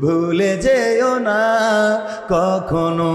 ভুলে যেও না কখনো।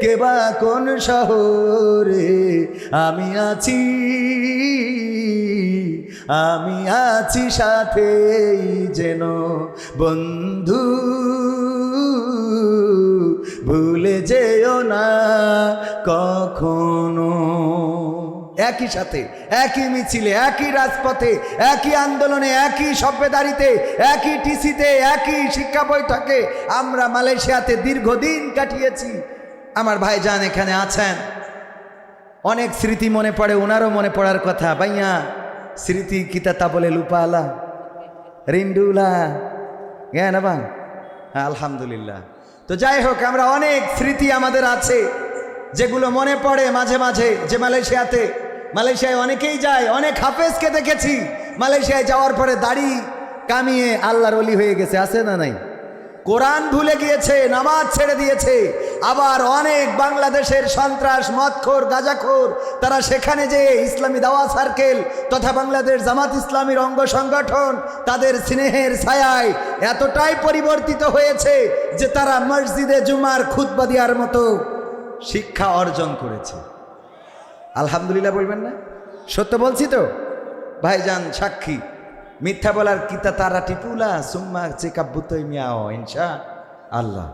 কেবা কোন শহরে? আমি আছি আমি আছি সাথেই যেন বন্ধু। ভুলে যেও না কখনো। একই সাথে, একই মিছিলে, একই রাজপথে, একই আন্দোলনে, একই সভ্যদারিতে একই টিসিতে, একই শিক্ষা বৈঠকে আমরা মালয়েশিয়াতে দীর্ঘদিন কাটিয়েছি। আমার ভাইজান এখানে আছেন। অনেক স্মৃতি মনে পড়ে, ওনারও মনে পড়ার কথা। ভাইয়া, স্মৃতি কিতা তা বলে লুপালা? রিন্ডুলা? হ্যাঁ না বাং হ্যাঁ আলহামদুলিল্লাহ। তো যাই হোক, আমরা অনেক স্মৃতি আমাদের আছে, যেগুলো মনে পড়ে মাঝে মাঝে, যে মালয়েশিয়াতে। মালয়েশিয়ায় অনেকেই যায়, অনেক হাফেজকে দেখেছি। মালয়েশিয়ায় যাওয়ার পরে দাড়ি কামিয়ে আল্লাহর অলি হয়ে গেছে, আছে না নাই? কোরআন ভুলে গিয়েছে, নামাজ ছেড়ে দিয়েছে। আবার অনেক বাংলাদেশের সন্ত্রাস, মদখোর, গাজাখোর, তারা সেখানে যে ইসলামী দাওয়া সার্কেল তথা বাংলাদেশ জামাত ইসলামীর অঙ্গ সংগঠন তাদের স্নেহের ছায়ায় এতটাই পরিবর্তিত হয়েছে যে তারা মসজিদে জুমার খুতবা দেওয়ার মতো শিক্ষা অর্জন করেছে। আলহামদুলিল্লাহ বলবেন না? সত্য বলছি তো? ভাইজান, সাক্ষী, মিথ্যা বলার কিতা তারা টিপুলা? সুম্মা চেকাব্বুতই মিয়াও, ইনশা আল্লাহ।